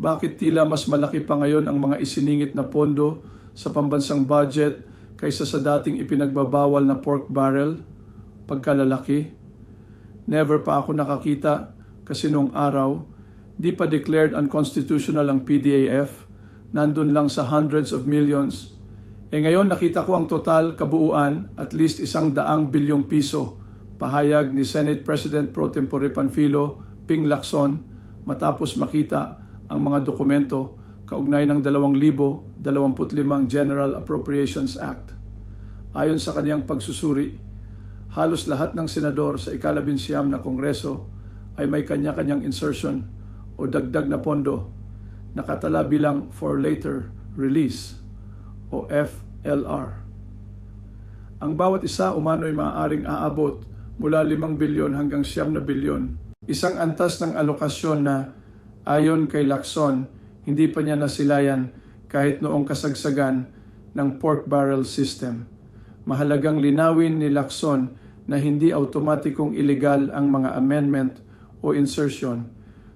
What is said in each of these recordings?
Bakit tila mas malaki pa ngayon ang mga isiningit na pondo sa pambansang budget kaysa sa dating ipinagbabawal na pork barrel? Pagkalalaki? Never pa ako nakakita kasi noong araw, di pa declared unconstitutional ang PDAF, nandun lang sa hundreds of millions. E ngayon nakita ko ang total kabuuan at least isang daang bilyong piso, pahayag ni Senate President Pro Tempore Panfilo Ping Lacson matapos makita ang mga dokumento kaugnay ng 2025 General Appropriations Act. Ayon sa kaniyang pagsusuri, halos lahat ng senador sa ikalabinsyam na kongreso ay may kanya-kanyang insertion o dagdag na pondo nakatala bilang for later release o FLR. Ang bawat isa umano ay maaaring aabot mula 5 bilyon hanggang 7 na bilyon. Isang antas ng alokasyon na Ayon kay Lacson, hindi pa niya nasilayan kahit noong kasagsagan ng pork barrel system. Mahalagang linawin ni Lacson na hindi automatikong ilegal ang mga amendment o insertion,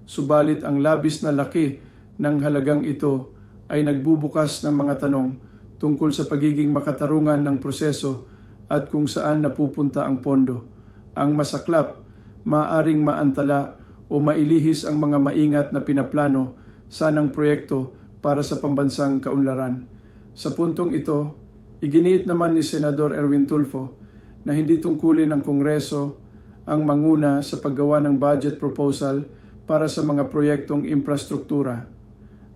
subalit ang labis na laki ng halagang ito ay nagbubukas ng mga tanong tungkol sa pagiging makatarungan ng proseso at kung saan napupunta ang pondo. Ang masaklap, maaring maantala o mailihis ang mga maingat na pinaplano sanang proyekto para sa pambansang kaunlaran. Sa puntong ito, iginiit naman ni Senador Erwin Tulfo na hindi tungkulin ng Kongreso ang manguna sa paggawa ng budget proposal para sa mga proyektong infrastruktura.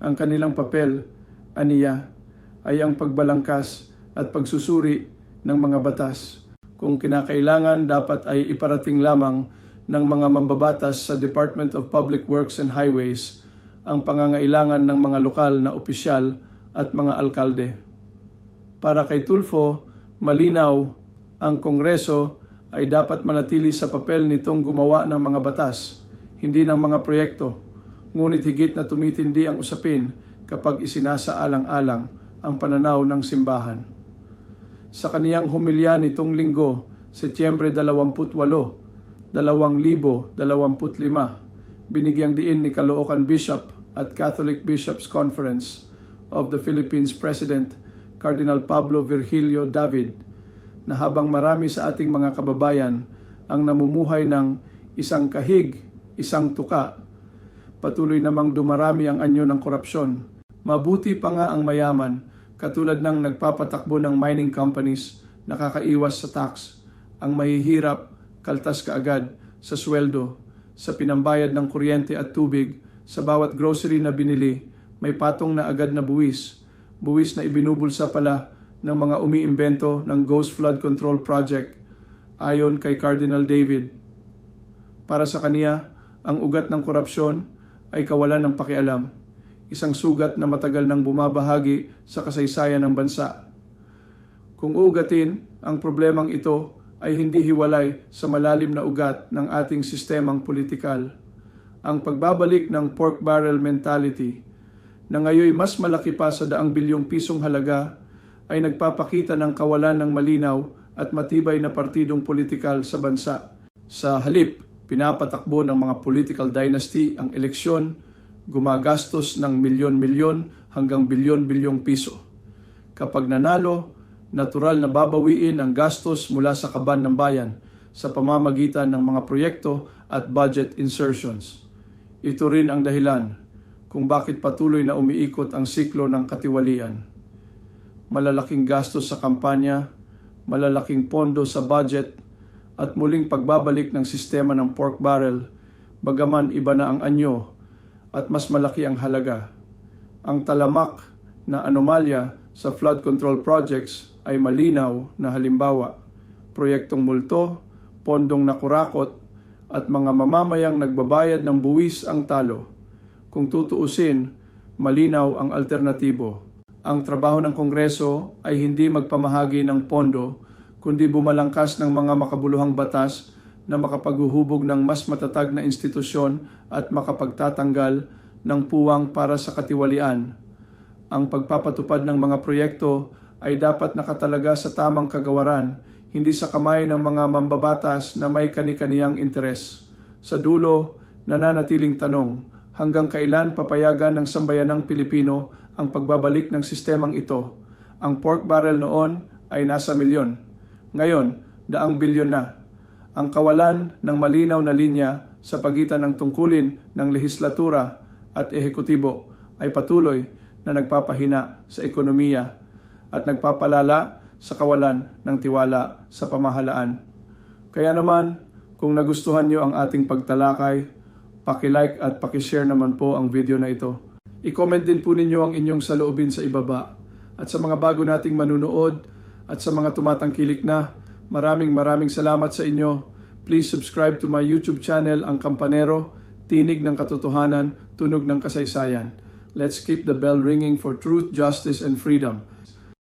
Ang kanilang papel, aniya, ay ang pagbalangkas at pagsusuri ng mga batas. Kung kinakailangan, dapat ay iparating lamang ng mga mambabatas sa Department of Public Works and Highways ang pangangailangan ng mga lokal na opisyal at mga alkalde. Para kay Tulfo, malinaw ang Kongreso ay dapat manatili sa papel nitong gumawa ng mga batas, hindi ng mga proyekto, ngunit higit na tumitindi ang usapin kapag isinasaalang-alang ang pananaw ng simbahan. Sa kaniyang humilya nitong linggo, Setyembre 28, 2025, binigyang diin ni Caloocan Bishop at Catholic Bishops Conference of the Philippines President Cardinal Pablo Virgilio David na habang marami sa ating mga kababayan ang namumuhay ng isang kahig, isang tuka, patuloy namang dumarami ang anyo ng korupsyon. Mabuti pa nga ang mayaman katulad ng nagpapatakbo ng mining companies nakakaiwas sa tax, ang mahihirap kaltas kaagad sa sweldo, sa pinambayad ng kuryente at tubig, sa bawat grocery na binili, may patong na agad na buwis. Buwis na ibinubulsa pala ng mga umiimbento ng Ghost Flood Control Project ayon kay Cardinal David. Para sa kaniya, ang ugat ng korupsyon ay kawalan ng pakialam, isang sugat na matagal nang bumabahagi sa kasaysayan ng bansa. Kung ugatin ang problemang ito ay hindi hiwalay sa malalim na ugat ng ating sistemang politikal. Ang pagbabalik ng pork barrel mentality na ngayon mas malaki pa sa daang bilyong pisong halaga ay nagpapakita ng kawalan ng malinaw at matibay na partidong politikal sa bansa. Sa halip, pinapatakbo ng mga political dynasty ang eleksyon, gumagastos ng milyon-milyon hanggang bilyon-bilyong piso. Kapag nanalo, natural na babawiin ang gastos mula sa kaban ng bayan sa pamamagitan ng mga proyekto at budget insertions. Ito rin ang dahilan kung bakit patuloy na umiikot ang siklo ng katiwalian. Malalaking gastos sa kampanya, malalaking pondo sa budget, at muling pagbabalik ng sistema ng pork barrel, bagaman iba na ang anyo at mas malaki ang halaga. Ang talamak na anomalya sa flood control projects ay malinaw na halimbawa, proyektong multo, pondong nakurakot, at mga mamamayang nagbabayad ng buwis ang talo. Kung tutuusin, malinaw ang alternatibo. Ang trabaho ng Kongreso ay hindi magpamahagi ng pondo, kundi bumalangkas ng mga makabuluhang batas na makapaghuhubog ng mas matatag na institusyon at makapagtatanggal ng puwang para sa katiwalian. Ang pagpapatupad ng mga proyekto ay dapat nakatalaga sa tamang kagawaran, hindi sa kamay ng mga mambabatas na may kani-kaniyang interes. Sa dulo, nananatiling tanong, hanggang kailan papayagan ng sambayanang Pilipino ang pagbabalik ng sistemang ito. Ang pork barrel noon ay nasa milyon. Ngayon, daang bilyon na. Ang kawalan ng malinaw na linya sa pagitan ng tungkulin ng lehislatura at ehekutibo ay patuloy na nagpapahina sa ekonomiya at nagpapalala sa kawalan ng tiwala sa pamahalaan. Kaya naman, kung nagustuhan niyo ang ating pagtalakay, paki-like at paki-share naman po ang video na ito. I-comment din po ninyo ang inyong saloobin sa ibaba. At sa mga bago nating manunood at sa mga tumatangkilik na, maraming maraming salamat sa inyo. Please subscribe to my YouTube channel, Ang Kampanero, Tinig ng Katotohanan, Tunog ng Kasaysayan. Let's keep the bell ringing for truth, justice, and freedom.